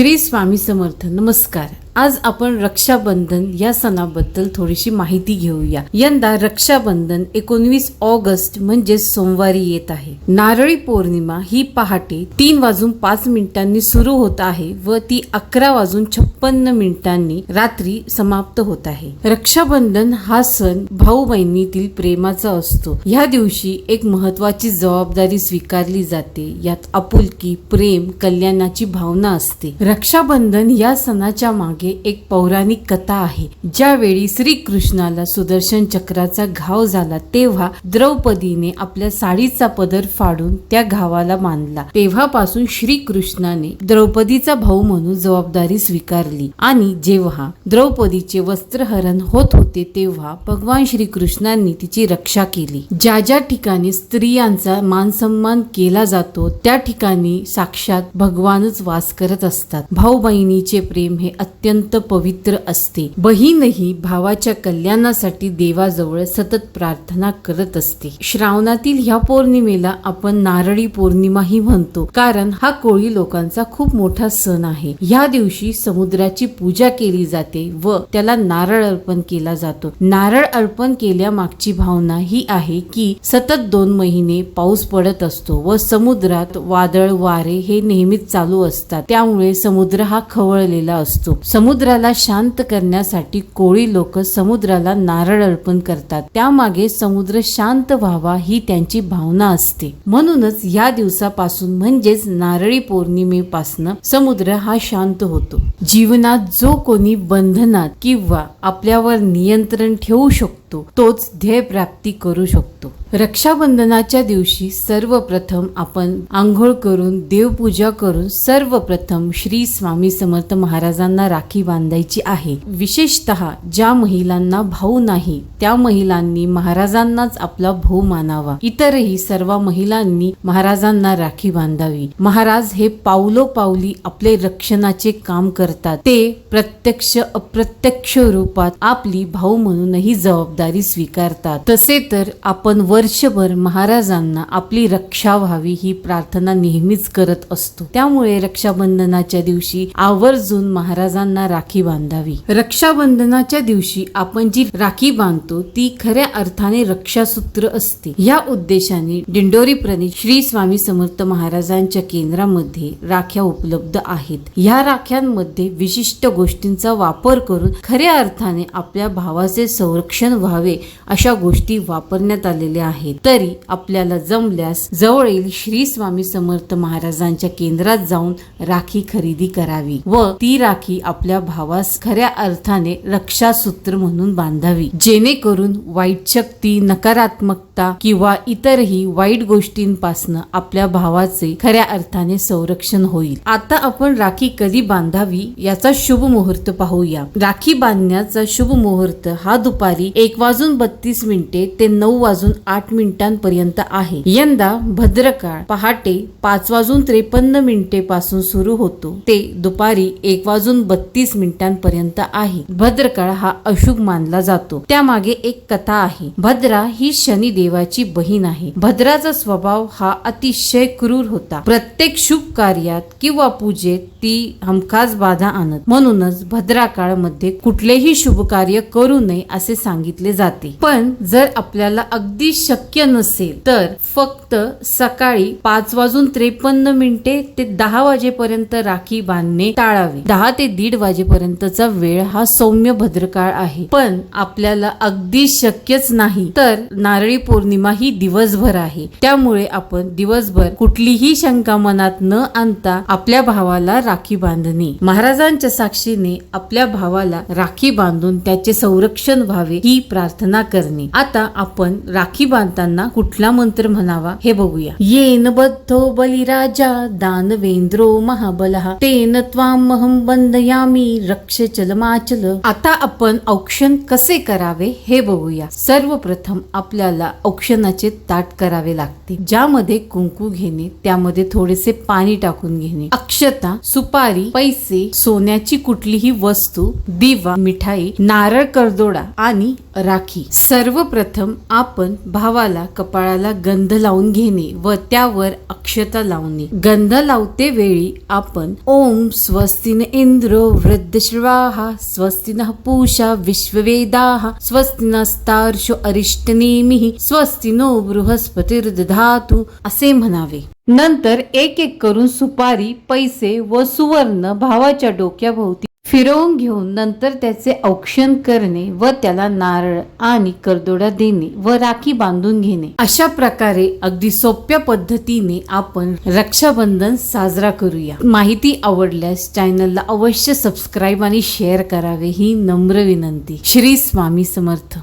श्री स्वामी समर्थ. नमस्कार. आज आपण रक्षाबंधन या सणाबद्दल थोडीशी माहिती घेऊया. यंदा रक्षाबंधन एकोणवीस ऑगस्ट म्हणजे सोमवारी येत आहे. नारळी पौर्णिमा ही पहाटे तीन वाजून पाच मिनिटांनी सुरू होत आहे व ती अकरा वाजून छप्पन्न मिनिटांनी रात्री समाप्त होत आहे. रक्षाबंधन हा सण भाऊ बहिणीतील प्रेमाचा असतो. ह्या दिवशी एक महत्वाची जबाबदारी स्वीकारली जाते. यात आपुलकी प्रेम कल्याणाची भावना असते. रक्षाबंधन या सणाच्या मागे एक पौराणिक कथा आहे. ज्यावेळी श्रीकृष्णाला सुदर्शन चक्राचा घाव झाला तेव्हा द्रौपदीने आपल्या साडीचा पदर फाडून त्या घावाला मानला. तेव्हापासून श्रीकृष्णाने द्रौपदीचा भाऊ म्हणून जबाबदारी स्वीकारली. आणि जेव्हा द्रौपदीचे वस्त्रहरण होत होते तेव्हा भगवान श्रीकृष्णांनी तिची रक्षा केली. ज्या ज्या ठिकाणी स्त्रियांचा मान सन्मान केला जातो त्या ठिकाणी साक्षात भगवानच वास करत असतात. भाऊ बहिणीचे प्रेम हे अत्यंत अत्यंत पवित्र असते. बहीणही भावाच्या कल्याणासाठी देवाजवळ सतत प्रार्थना करत असते. श्रावणातील ह्या पौर्णिमेला आपण नारळी पौर्णिमाही म्हणतो. कारण हा कोळी लोकांचा खूप मोठा सण आहे. ह्या दिवशी समुद्राची पूजा केली जाते व त्याला नारळ अर्पण केला जातो. नारळ अर्पण केल्या मागची भावना ही आहे की सतत दोन महिने पाऊस पडत असतो व समुद्रात वादळ वारे हे नेहमीच चालू असतात. त्यामुळे समुद्र हा खवळलेला असतो. समुद्राला शांत करण्यासाठी कोळी लोक समुद्राला नारळ अर्पण करतात. त्यामागे समुद्र शांत व्हावा ही त्यांची भावना असते. म्हणूनच या दिवसापासून म्हणजेच नारळी पौर्णिमेपासून समुद्र हा शांत होतो. जीवनात जो कोणी बंधनात किंवा आपल्यावर नियंत्रण ठेवू शकतो तोच ध्येय प्राप्ती करू शकतो. शकतो रक्षाबंधनाच्या दिवशी सर्वप्रथम आपण आंघोळ करून देवपूजा करून सर्वप्रथम श्री स्वामी समर्थ महाराजांना राखी बांधायची आहे. विशेषत ज्या महिलांना भाऊ नाही त्या महिलांनी महाराजांनाच आपला भाऊ मानावा. इतरही सर्व महिलांनी महाराजांना राखी बांधावी. महाराज हे पावलो पावली आपले रक्षणाचे काम करतात. ते प्रत्यक्ष अप्रत्यक्ष रूपात आपली भाऊ म्हणूनही जबाबदारी स्वीकारतात. तसे तर आपण वर्षभर महाराजांना आपली रक्षा व्हावी ही प्रार्थना नेहमीच करत असतो. त्यामुळे रक्षाबंधनाच्या दिवशी आवर्जून महाराजांना राखी बांधावी. रक्षाबंधनाच्या दिवशी आपण जी राखी बांधतो ती खऱ्या अर्थाने रक्षासूत्र असते. या उद्देशाने दिंडोरी प्रणित श्री स्वामी समर्थ महाराजांच्या केंद्रामध्ये राख्या उपलब्ध आहेत. या राख्यांमध्ये विशिष्ट गोष्टींचा वापर करून खऱ्या अर्थाने आपल्या भावाचे संरक्षण व्हावे अशा गोष्टी वापरण्यात आलेल्या आहेत. तरी आपल्याला जमल्यास जवळील श्री स्वामी समर्थ महाराजांच्या केंद्रात जाऊन राखी खरेदी करावी व ती राखी आपल्या भावास खऱ्या अर्थाने रक्षासूत्र म्हणून बांधावी. जेणेकरून वाईट शक्ती नकारात्मकता किंवा इतरही वाईट गोष्टींपासून आपल्या भावाचे खऱ्या अर्थाने संरक्षण होईल. आता आपण राखी कधी बांधावी याचा शुभ मुहूर्त पाहूया. राखी बांधण्याचा शुभ मुहूर्त हा दुपारी एक वाजून बत्तीस मिनिटे ते नऊ वाजून आठ मिनिटांपर्यंत आहे. यंदा भद्रकाळ पहाटे पाच वाजून त्रेपन्न मिनिटे पासून सुरू होतो. ते दुपारी एक वाजून बत्तीस मिनिटांपर्यंत आहे. भद्रकाळ हा अशुभ मानला जातो. त्यामागे एक कथा आहे. भद्रा ही शनी देवाची बहीण आहे. भद्राचा स्वभाव हा अतिशय क्रूर होता. प्रत्येक शुभ कार्यात किंवा पूजेत ती हमखास बाधा आणत. म्हणूनच भद्रा काळमध्ये कुठलेही शुभ कार्य करू नये असे सांगितले जाते. पण जर आपल्याला अगदी शक्य नसेल तर फक्त सकाळी पाच वाजून त्रेपन्न मिनिटे ते दहा वाजेपर्यंत राखी बांधणे टाळावे. दहा ते दीड वाजेपर्यंतचा वेळ हा सौम्य भद्रकाळ आहे. पण आपल्याला अगदी शक्यच नाही तर नारळी पौर्णिमा ही दिवसभर आहे. त्यामुळे आपण दिवसभर कुठलीही शंका मनात न आणता आपल्या भावाला राखी बांधणे. महाराजांच्या साक्षीने आपल्या भावाला राखी बांधून त्याचे संरक्षण व्हावे ही प्रार्थना करणे. आता आपण राखी बांधताना कुठला मंत्र म्हणावा हे बघूया. येन बद्धो बलिराजा दानवेंद्रो महाबलः तेन त्वामहं बंधयामी रक्ष चलमाचल आता आपण औक्षण कसे करावे हे बघूया. सर्वप्रथम आपल्याला औक्षणाचे ताट करावे लागते ज्यामध्ये कुंकू घेणे त्यामध्ये थोडेसे पाणी टाकून घेणे. अक्षता सुपारी पैसे सोन्याची कुठलीही वस्तू दिवा मिठाई नारळ करदोडा आणि राखी. सर्वप्रथम आपण भावाला कपाळाला गंध लावून घेणे व त्यावर अक्षता लावणे. गंध लावते वेळी आपण ओम स्वस्तिन इंद्रो वृद्धश्रवाहा स्वस्तिन पूषा विश्ववेदाः स्वस्तिनस्तार्षो अरिष्टनेमिः स्वस्तिनो बृहस्पतिर्दधातु असे म्हणावे. नंतर एक एक करून सुपारी पैसे व सुवर्ण भावाच्या डोक्याभोवती फिरवून घेऊन नंतर त्याचे औक्षण करणे व त्याला नारळ आणि करदोडा देणे व राखी बांधून घेणे. अशा प्रकारे अगदी सोप्या पद्धतीने आपण रक्षाबंधन साजरा करूया. माहिती आवडल्यास चॅनलला अवश्य सबस्क्राईब आणि शेअर करावे ही नम्र विनंती. श्री स्वामी समर्थ.